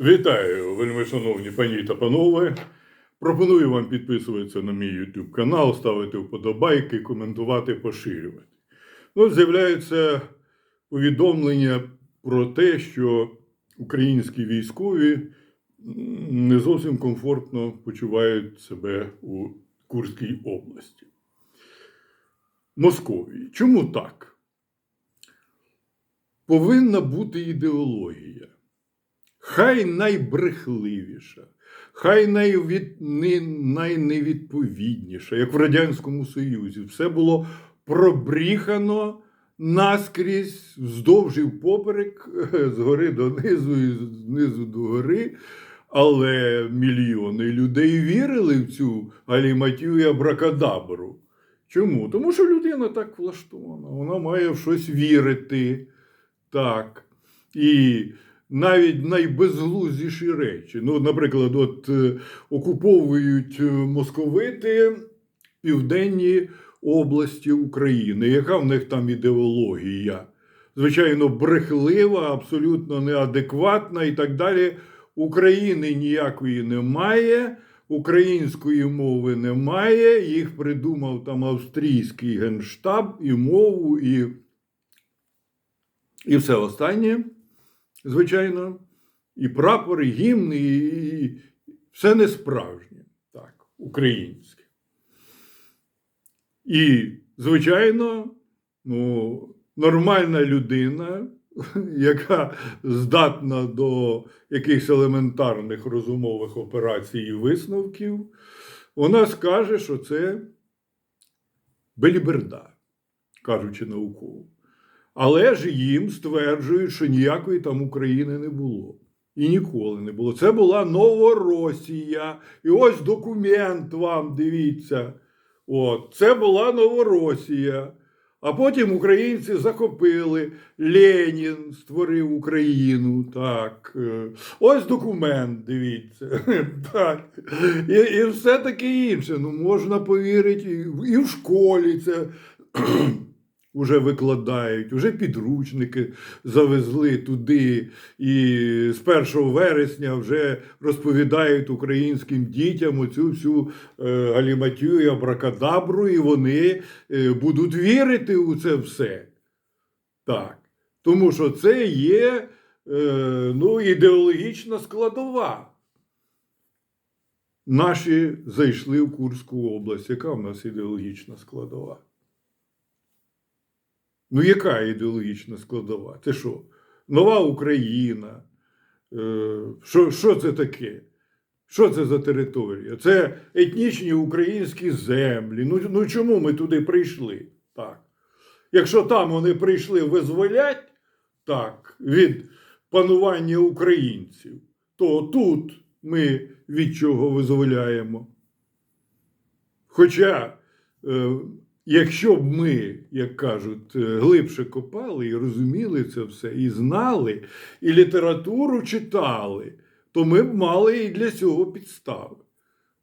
Вітаю, вельми шановні пані та панове. Пропоную вам підписуватися на мій YouTube канал, ставити вподобайки, коментувати, поширювати. Ну, з'являються повідомлення про те, що українські військові не зовсім комфортно почувають себе у Курській області. Московії. Чому так? Повинна бути ідеологія. Хай найбрехливіша, хай найвід... найневідповідніша, як в Радянському Союзі. Все було пробріхано наскрізь, вздовж і впоперек, згори донизу і знизу до гори. Але мільйони людей вірили в цю галіматію і абракадабру. Чому? Тому що людина так влаштована, вона має в щось вірити. Так. І навіть найбезглуздіші речі. Ну, наприклад, от е, окуповують е, московити південні області України. Яка в них там ідеологія? Звичайно, брехлива, абсолютно неадекватна і так далі. України ніякої немає, української мови немає. Їх придумав там австрійський генштаб і мову, і, і все останнє звичайно, і прапор, і гімн, і, і все не справжнє, так, українське. І, звичайно, ну, нормальна людина, яка здатна до якихось елементарних розумових операцій і висновків, вона скаже, що це беліберда, кажучи науково. Але ж їм стверджують, що ніякої там України не було. І ніколи не було. Це була Новоросія. І ось документ вам, дивіться. От, це була Новоросія. А потім українці захопили. Ленін створив Україну. Так. е, Ось документ, дивіться. Так. І, і все таке інше. Ну, можна повірити, і, і в школі це вже викладають, вже підручники завезли туди. І з 1 вересня вже розповідають українським дітям оцю всю е, галіматію і абракадабру, і вони е, будуть вірити у це все. Так. Тому що це є е, ну, ідеологічна складова. Наші зайшли в Курську область. Яка в нас ідеологічна складова? Ну, яка ідеологічна складова? Це що? Нова Україна? Е, Що, що це таке? Що це за територія? Це етнічні українські землі. Ну, ну чому ми туди прийшли? Так. Якщо там вони прийшли визволять так, від панування українців, то тут ми від чого визволяємо. Хоча, е, якщо б ми, як кажуть, е, глибше копали і розуміли це все, і знали, і літературу читали, то ми б мали і для цього підстави.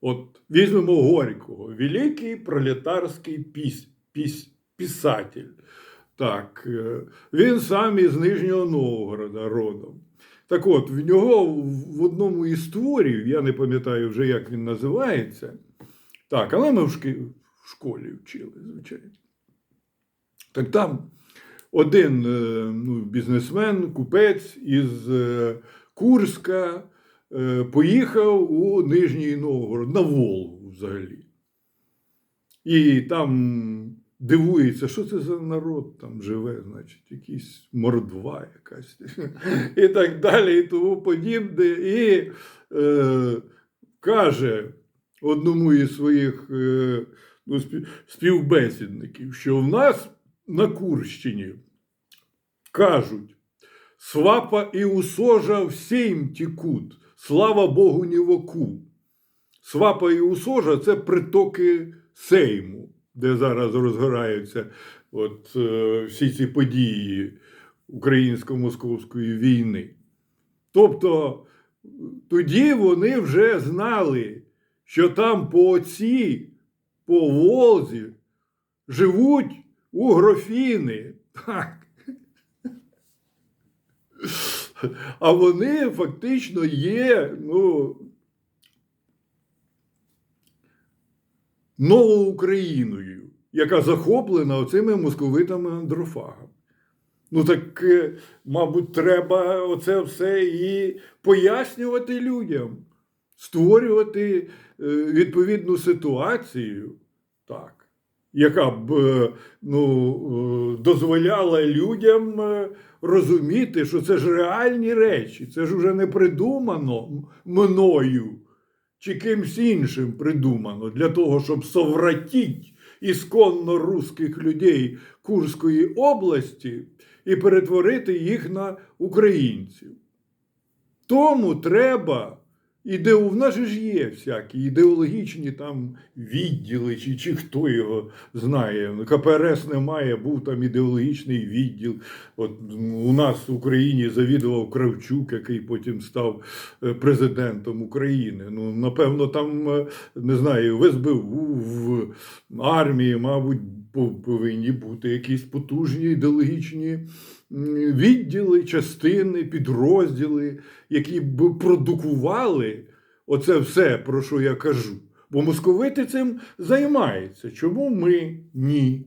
От візьмемо Горького, великий пролетарський піс, піс, писатель. Так, е, він сам із Нижнього Новгорода родом. Так от, в нього в одному із творів, я не пам'ятаю вже, як він називається. Так, але ми в, школі вчили, звичайно. Так там один е, ну, бізнесмен, купець із е, Курська е, поїхав у Нижній Новгород на Волгу взагалі. І там дивується, що це за народ там живе, значить, якісь мордва якась і так далі, і тому подібне. І е, каже одному із своїх е, співбесідників, що в нас на Курщині кажуть, свапа і усожа всім тікуть, слава Богу, ні в оку. Свапа і Усожа це притоки Сейму, де зараз розгораються от, е, всі ці події українсько-московської війни. Тобто тоді вони вже знали, що там по оці, по Волзі живуть угрофіни. Так. А вони фактично є ну, новою Україною, яка захоплена оцими московитами андрофагами. Ну так, е, мабуть, треба оце все і пояснювати людям, створювати е, відповідну ситуацію, так, яка б е, ну, е, дозволяла людям розуміти, що це ж реальні речі, це ж уже не придумано мною чи кимсь іншим придумано для того, щоб совратіть ісконно русських людей Курської області і перетворити їх на українців. Тому треба. Іде, в нас же ж є всякі ідеологічні там відділи, чи, чи хто його знає. КПРС немає, був там ідеологічний відділ. От у нас в Україні завідував Кравчук, який потім став е, президентом України. Ну, напевно, там е, не знаю, в СБУ, в армії, мабуть, повинні бути якісь потужні ідеологічні відділи, частини, підрозділи, які б продукували оце все, про що я кажу. Бо московити цим займаються. Чому ми ні?